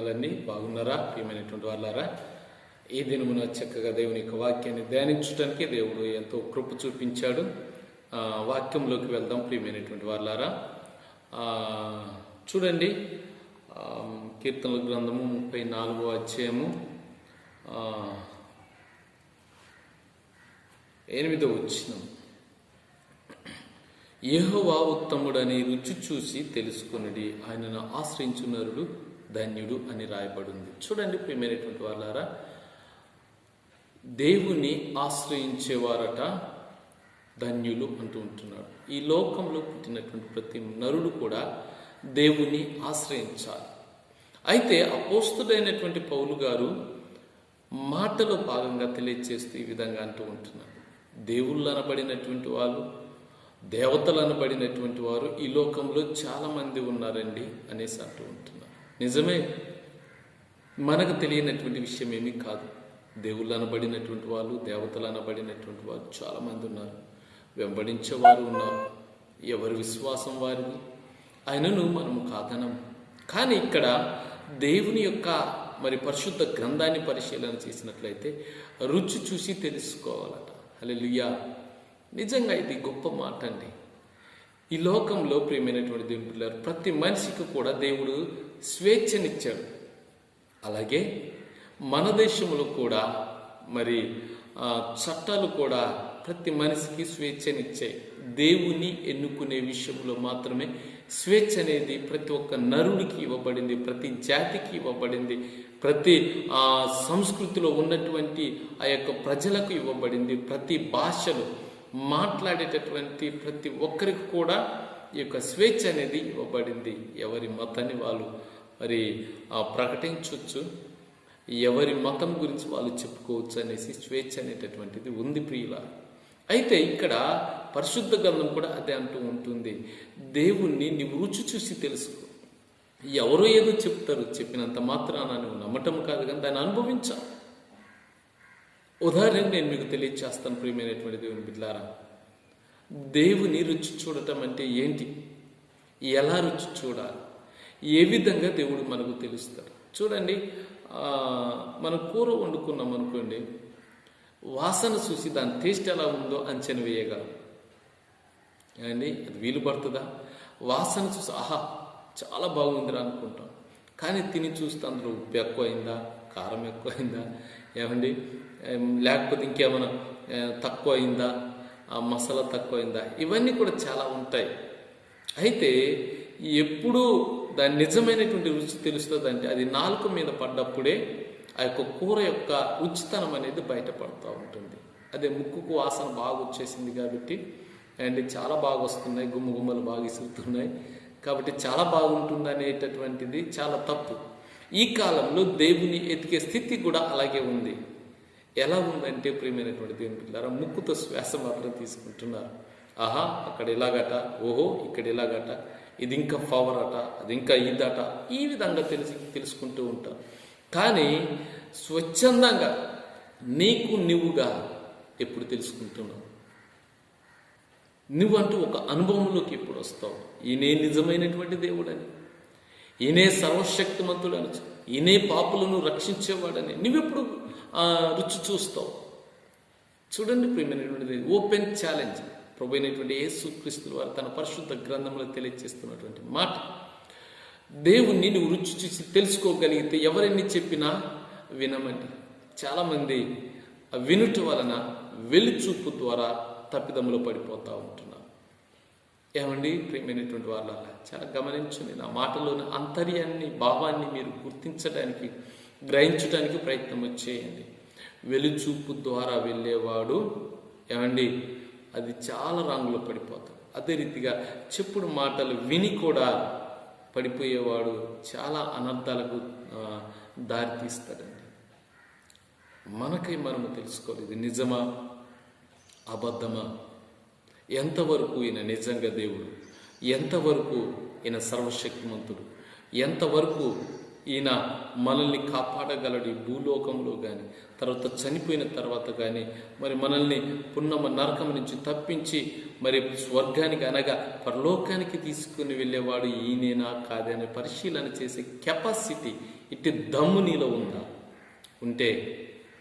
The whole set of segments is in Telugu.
హృదయపూర్వక బాగున్నారా? ప్రియమైనటువంటి వాళ్ళారా ఈ దినమున చక్కగా దేవుని యొక్క వాక్యాన్ని ధ్యానించడానికి దేవుడు ఎంతో కృప చూపించాడు. వాక్యంలోకి వెళ్దాం ప్రియమైనటువంటి వాళ్ళారా చూడండి. కీర్తనల గ్రంథము ముప్పై నాలుగో అధ్యాయము. ఎనిమిదో వచ్చినాం యహోవా ఉత్తముడని రుచి చూసి తెలుసుకున్నది ఆయనను ఆశ్రయించున్నరుడు ధన్యుడు అని రాయబడింది. చూడండి ప్రియమైనటువంటి వాళ్ళారా దేవుని ఆశ్రయించేవారట ధన్యులు అంటూ ఉంటున్నాడు. ఈ లోకంలో పుట్టినటువంటి ప్రతి నరుడు కూడా దేవుని ఆశ్రయించాలి. అయితే అపోస్తుడైనటువంటి పౌలు గారు మాటలో భాగంగా తెలియజేస్తూ ఈ విధంగా అంటూ ఉంటున్నాడు దేవుళ్ళు అనబడినటువంటి వాళ్ళు దేవతలు అనబడినటువంటి వారు ఈ లోకంలో చాలామంది ఉన్నారండి అనేసి అంటూ ఉంటున్నారు. నిజమే. మనకు తెలియనటువంటి విషయం ఏమీ కాదు. దేవుళ్ళు అనబడినటువంటి వాళ్ళు దేవతలు అనబడినటువంటి వారు చాలామంది ఉన్నారు. వెంబడించేవారు ఉన్నారు. ఎవరి విశ్వాసం వారిది? ఆయనను మనము కాదనం. కానీ ఇక్కడ దేవుని యొక్క మరి పరిశుద్ధ గ్రంథాన్ని పరిశీలన చేసినట్లయితే రుచి చూసి తెలుసుకోవాలట. హల్లెలూయా. నిజంగా ఇది గొప్ప మాట అండి ఈ లోకంలో ప్రేమైనటువంటి దేవుడు ప్రతి మనిషికి కూడా దేవుడు స్వేచ్ఛనిచ్చాడు. అలాగే మన దేశంలో కూడా మరి చట్టాలు కూడా ప్రతి మనిషికి స్వేచ్ఛనిచ్చాయి. దేవుని ఎన్నుకునే విషయంలో మాత్రమే స్వేచ్ఛ అనేది ప్రతి ఒక్క నరుడికి ఇవ్వబడింది ప్రతి జాతికి ఇవ్వబడింది ప్రతి ఆ సంస్కృతిలో ఉన్నటువంటి ఆ యొక్క ప్రజలకు ఇవ్వబడింది ప్రతి భాషలు మాట్లాడేటటువంటి ప్రతి ఒక్కరికి కూడా ఈ యొక్క స్వేచ్ఛ అనేది ఇవ్వబడింది. ఎవరి మతాన్ని వాళ్ళు మరి ఆ, ప్రకటించవచ్చు ఎవరి మతం గురించి వాళ్ళు చెప్పుకోవచ్చు అనేసి స్వేచ్ఛ అనేటటువంటిది ఉంది ప్రియుల. అయితే ఇక్కడ పరిశుద్ధ గ్రంథం కూడా అదే అంటూ ఉంటుంది. దేవుణ్ణి నీవు రుచి చూసి తెలుసుకో. ఎవరో ఏదో చెప్తారు. చెప్పినంత మాత్రాన నువ్వు నమ్మటం కాదు కానీ దాన్ని అనుభవించావు ఉదాహరణ నేను మీకు తెలియచేస్తాను ప్రియమైనటువంటి దేవుని బిడ్లారా దేవుని రుచి చూడటం అంటే ఏంటి? ఎలా రుచి చూడాలి? ఏ విధంగా దేవుడు మనకు తెలుస్తాడు? చూడండి మనం కూర వండుకున్నాం అనుకోండి వాసన చూసి దాని టేస్ట్ ఎలా ఉందో అంచనా వేయగలం. ఏమండి? అది వీలు పడుతుందా? వాసన చూసి ఆహా చాలా బాగుందిరా అనుకుంటాం. కానీ తిని చూస్తే అందులో ఉప్పు ఎక్కువైందా? కారం ఎక్కువైందా? ఏమండి? లేకపోతే ఇంకేమైనా తక్కువ అయిందా మసాలా తక్కువైందా? ఇవన్నీ కూడా చాలా ఉంటాయి. అయితే ఎప్పుడు దాని నిజమైనటువంటి రుచి తెలుస్తుంది అంటే అది నాలుక మీద పడ్డప్పుడే ఆ యొక్క కూర యొక్క రుచితనం అనేది బయటపడుతూ ఉంటుంది. అదే ముక్కుకు వాసన బాగా వచ్చేసింది కాబట్టి అండ్ చాలా బాగా వస్తున్నాయి గుమ్మ గుమ్మలు బాగా ఇసురుతున్నాయి కాబట్టి చాలా బాగుంటుంది అనేటటువంటిది చాలా తప్పు. ఈ కాలంలో దేవుని ఎతికే స్థితి కూడా అలాగే ఉంది. ఎలా ఉందంటే ప్రియమైనటువంటి దేవుని పిల్లారా ముక్కుతో శ్వాస మాత్రం తీసుకుంటున్నారు. ఆహా అక్కడ ఇలాగట ఓహో ఇక్కడ ఇలాగట ఇది ఇంకా పవర్ అట అది ఇంకా ఇదట? ఈ విధంగా తెలిసి తెలుసుకుంటూ ఉంటారు. కానీ స్వచ్ఛందంగా నీకు నువ్వుగా ఎప్పుడు తెలుసుకుంటున్నావు? నువ్వంటూ ఒక అనుభవంలోకి ఎప్పుడు వస్తావు? ఈయనే నిజమైనటువంటి దేవుడని. ఈయనే సర్వశక్తిమంతుడని. ఈయనే పాపులను రక్షించేవాడని. నువ్వెప్పుడు రుచి చూస్తావు చూడండి ప్రియమైనటువంటిది ఓపెన్ ఛాలెంజ్ ప్రభు అయినటువంటి యేసు క్రీస్తుల వారు తన పరిశుద్ధ గ్రంథంలో తెలియజేస్తున్నటువంటి మాట. దేవుణ్ణి నువ్వు రుచి చూసి తెలుసుకోగలిగితే ఎవరెన్ని చెప్పినా వినమండి. చాలామంది వినుట వలన వెలుచూపు ద్వారా తప్పిదములో పడిపోతూ ఉంటున్నారు ఏమండి? ప్రియమైనటువంటి వాళ్ళ చాలా గమనించండి నా మాటలోని అంతర్యాన్ని భావాన్ని మీరు గుర్తించడానికి గ్రహించడానికి ప్రయత్నం చేయండి వెలుచూపు ద్వారా వెళ్ళేవాడు ఏమండి? అది చాలా రంగులో పడిపోతాడు. అదే రీతిగా చెప్పుడు మాటలు విని కూడా పడిపోయేవాడు చాలా అనర్థాలకు దారితీస్తాడండి మనకై మనము తెలుసుకోవాలి ఇది నిజమా? అబద్ధమా? ఎంతవరకు ఈయన నిజంగా దేవుడు? ఎంతవరకు ఈయన సర్వశక్తిమంతుడు? ఎంతవరకు ఈయన మనల్ని కాపాడగలడు ఈ భూలోకంలో కానీ తర్వాత చనిపోయిన తర్వాత కానీ మరి మనల్ని పున్నమ నరకం నుంచి తప్పించి మరి స్వర్గానికి అనగా పరలోకానికి తీసుకుని వెళ్ళేవాడు ఈయనేనా కాదని పరిశీలన చేసే కెపాసిటీ ఇట్టి దమ్ము నీలో ఉందా? ఉంటే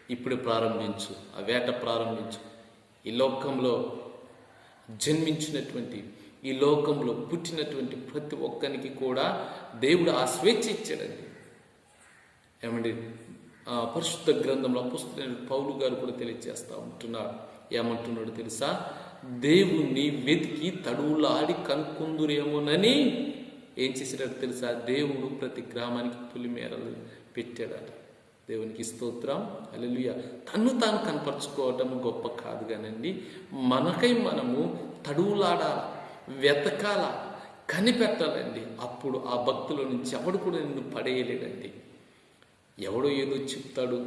ఇప్పుడు ప్రారంభించు ఆ వేట ప్రారంభించు. ఈ లోకంలో జన్మించినటువంటి ఈ లోకంలో పుట్టినటువంటి ప్రతి ఒక్కరికి కూడా దేవుడు ఆ స్వేచ్ఛ ఇచ్చాడండి. ఏమండి? ఆ పరిశుద్ధ గ్రంథంలో పుస్తకం పౌలు గారు కూడా తెలియజేస్తూ ఉంటున్నారు. ఏమంటున్నాడు తెలుసా? దేవుణ్ణి వెతికి తడువులాడి కనుక్కుందురేమోనని ఏం చేశాడో తెలుసా? దేవుడు ప్రతి గ్రామానికి పులిమేరలు పెట్టాడట. దేవునికి స్తోత్రం. అలెలుయ తన్ను తాను కనపరుచుకోవటం గొప్ప కాదు కానండి. మనకై మనము తడువులాడాల వెతకాల కనిపెట్టాలండి. అప్పుడు ఆ భక్తుల నుంచి ఎవడు కూడా నిన్ను పడేయలేడండి. ఎవడో ఏదో చెప్తాడు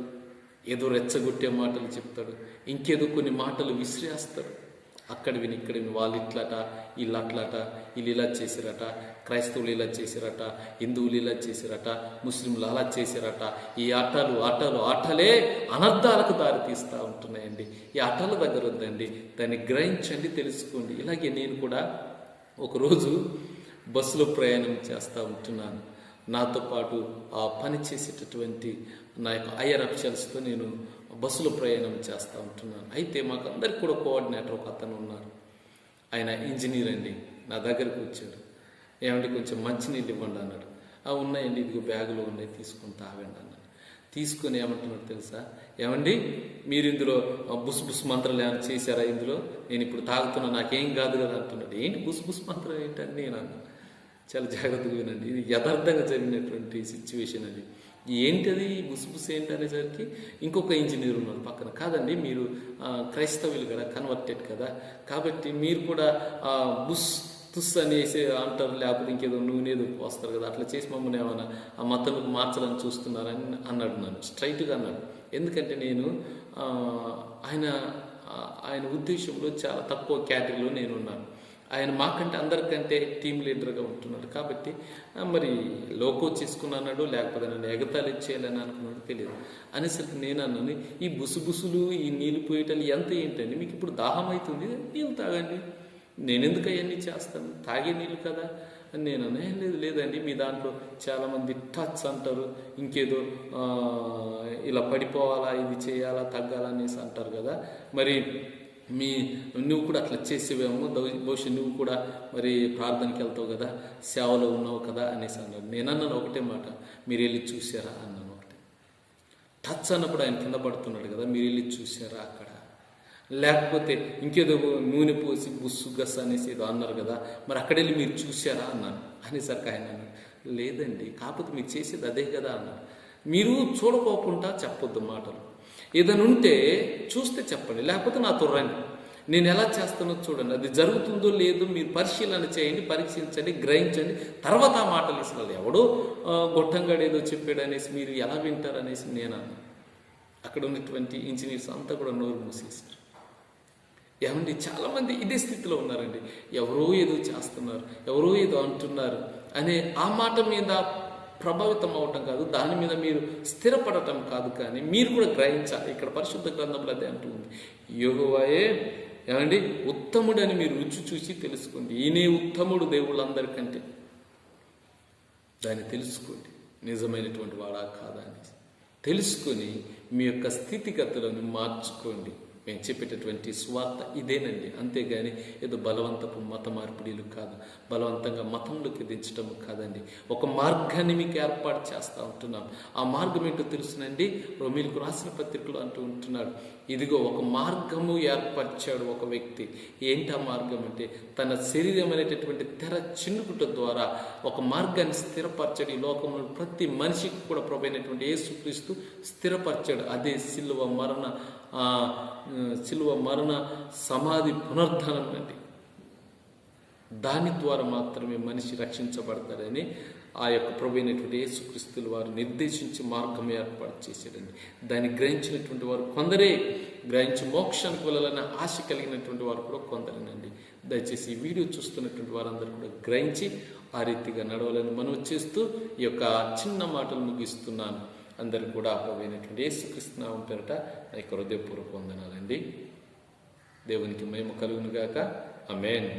ఏదో రెచ్చగొట్టే మాటలు చెప్తాడు ఇంకేదో కొన్ని మాటలు విసిరేస్తాడు. అక్కడ విని ఇక్కడ విని వాళ్ళు ఇట్లాట వీళ్ళు అట్లాట వీళ్ళు ఇలా చేసిరట క్రైస్తవులు ఇలా చేసిరట హిందువులు ఇలా చేసిరట ముస్లింలు అలా చేసిరట. ఈ ఆటలు ఆటలు ఆటలే అనర్థాలకు దారి తీస్తూ ఉంటున్నాయండి. ఈ ఆటల దగ్గర ఉందండి. దాన్ని గ్రహించండి తెలుసుకోండి. ఇలాగే నేను కూడా ఒకరోజు బస్సులో ప్రయాణం చేస్తూ ఉంటున్నాను. నాతో పాటు ఆ పని చేసేటటువంటి నా యొక్క ఐఆర్ అఫిషియల్స్తో నేను బస్సులో ప్రయాణం చేస్తూ ఉంటున్నాను. అయితే మాకు అందరికి కూడా కోఆర్డినేటర్ ఒక అతను ఉన్నారు. ఆయన ఇంజనీర్ అండి. నా దగ్గరికి వచ్చాడు. ఏమంటే కొంచెం మంచినీళ్ళు ఇవ్వండి అన్నాడు. ఆ ఉన్నాయండి ఇదిగో బ్యాగులో ఉన్నాయి తీసుకొని తాగండి అన్నాడు. తీసుకొని ఏమంటున్నాడు తెలుసా? ఏమండి మీరు ఇందులో బుస్ బుస్ మంత్రాలు ఏమైనా చేశారా ఇందులో? నేను ఇప్పుడు తాగుతున్నా నాకేం కాదు కదా అంటున్నాడు. ఏంటి బుస్ బుస్ మంత్రం ఏంటని నేను అన్నాను. చాలా జాగ్రత్తగా వినండి. ఇది యథార్థంగా జరిగినటువంటి సిచ్యువేషన్ అది. ఏంటది? ఈ ఏంటి అనేసరికి ఇంకొక ఇంజనీర్ ఉన్నారు పక్కన. కాదండి మీరు క్రైస్తవులు కదా కన్వర్టెడ్ కదా. కాబట్టి మీరు కూడా బుస్ తుస్ అనేసి అంటారు లేకపోతే ఇంకేదో నూనె ఏదో పోస్తారు కదా అట్లా చేసి మమ్మల్ని ఏమైనా ఆ మతంలో మార్చాలని చూస్తున్నారని అన్నాడు నన్ను. స్ట్రైట్గా అన్నాడు. ఎందుకంటే నేను ఆయన ఆయన ఉద్దేశంలో చాలా తక్కువ కేటగిరీలో నేను ఉన్నాను. ఆయన మాకంటే అందరికంటే టీం లీడర్గా ఉంటున్నాడు కాబట్టి మరి లోకో చేసుకున్నాడు లేకపోతే నన్ను ఎగతాళి చేయాలని అనుకున్నాడు తెలియదు. అనేసరికి నేను అన్నాను ఈ బుసుబుసులు ఈ నీళ్ళు పోయేటలు ఎంత ఏంటండి? మీకు ఇప్పుడు దాహం అవుతుంది నీళ్ళు తాగండి? నేను ఎందుకు అవన్నీ చేస్తాను? తాగే నీళ్ళు కదా? అని నేను అన్నా, లేదు లేదండి మీ దాంట్లో చాలామంది టచ్ అంటారు ఇంకేదో ఇలా పడిపోవాలా ఇది చేయాలా తగ్గాలా అనేసి అంటారు కదా. మరి మీ నువ్వు కూడా అట్లా చేసేవేమో బహుశా నువ్వు కూడా మరి ప్రార్థనకి వెళ్తావు కదా సేవలో ఉన్నావు కదా అనేసి అన్నాడు. నేను అన్నాను ఒకటే మాట మీరు వెళ్ళి చూసారా అన్నాను ఒకటే. టచ్ అన్నప్పుడు ఆయన కింద పడుతున్నాడు కదా మీరు వెళ్ళి చూసారా అక్కడ? లేకపోతే ఇంకేదో నూనె పోసి బుస్సు గస్ అనేసి ఏదో అన్నారు కదా మరి అక్కడ వెళ్ళి మీరు చూసారా అన్నాను అనేసరికి ఆయన అన్నాడు. లేదండి కాకపోతే మీరు చేసేది అదే కదా అన్నారు మీరు చూడకోకుండా చెప్పొద్దు మాటలు. ఏదైనా ఉంటే చూస్తే చెప్పండి లేకపోతే నాతో రండి. నేను ఎలా చేస్తానో చూడండి. అది జరుగుతుందో లేదో మీరు పరిశీలన చేయండి పరీక్షించండి గ్రహించండి. తర్వాత ఆ మాటలు ఇస్తున్నారు ఎవడో ఆ, గొట్టంగాడు ఏదో చెప్పాడు అనేసి మీరు ఎలా వింటారు అనేసి నేను అక్కడ ఉన్నటువంటి ఇంజనీర్స్ అంతా కూడా నోరు మూసేశారు. ఏమండి చాలామంది ఇదే స్థితిలో ఉన్నారండి. ఎవరో ఏదో చేస్తున్నారు ఎవరో ఏదో అంటున్నారు అనే ఆ మాట మీద ప్రభావితం అవటం కాదు దాని మీద మీరు స్థిరపడటం కాదు కానీ మీరు కూడా గ్రహించాలి. ఇక్కడ పరిశుద్ధ గ్రంథంలో అదే అంటుంది యోగువాయే ఏమండి? ఉత్తముడని మీరు రుచి చూసి తెలుసుకోండి. ఈయనే ఉత్తముడు దేవుళ్ళందరికంటే. దాన్ని తెలుసుకోండి. నిజమైనటువంటి వాడా కాదా అని తెలుసుకొని మీ యొక్క స్థితిగతులను మార్చుకోండి. మేము చెప్పేటటువంటి స్వార్థ ఇదేనండి. అంతేగాని ఏదో బలవంతపు మత మార్పిడిలు కాదు. బలవంతంగా మతంలోకి దించడం కాదండి. ఒక మార్గాన్ని మీకు ఏర్పాటు చేస్తూ ఉంటున్నాం. ఆ మార్గం ఏంటో తెలుసునండి. రోమిలకు రాసిన పత్రికలు అంటూ ఉంటున్నాడు. ఇదిగో ఒక మార్గము ఏర్పరిచాడు ఒక వ్యక్తి. ఏంటి ఆ మార్గం అంటే తన శరీరం అనేటటువంటి తెర చిన్నుకుట ద్వారా ఒక మార్గాన్ని స్థిరపరచాడు. ఈ లోకంలో ప్రతి మనిషికి కూడా ప్రభైనటువంటి యేసుక్రీస్తు స్థిరపరచాడు. అదే సిల్వ మరణ ఆ, సిలువ మరణ సమాధి పునర్ధనం అండి. దాని ద్వారా మాత్రమే మనిషి రక్షించబడతాడని ఆ యొక్క ప్రభు అయినటువంటి యేసుక్రీస్తులు వారు నిర్దేశించి మార్గం ఏర్పాటు చేశాడండి. దాన్ని గ్రహించినటువంటి వారు కొందరే గ్రహించి మోక్షానికి వెళ్ళాలన్న ఆశ కలిగినటువంటి వారు కూడా కొందరేనండి. దయచేసి ఈ వీడియో చూస్తున్నటువంటి వారందరూ కూడా గ్రహించి ఆ రీతిగా నడవాలని మనం చేస్తూ ఈ యొక్క చిన్న మాటలు ముగిస్తున్నాను. అందరూ కూడా ప్రభు యేసుక్రీస్తు నామం పేరట నా యొక్క హృదయపూర్వక వందనాలండి. దేవునికి మేము కలుగును గాక అమేన్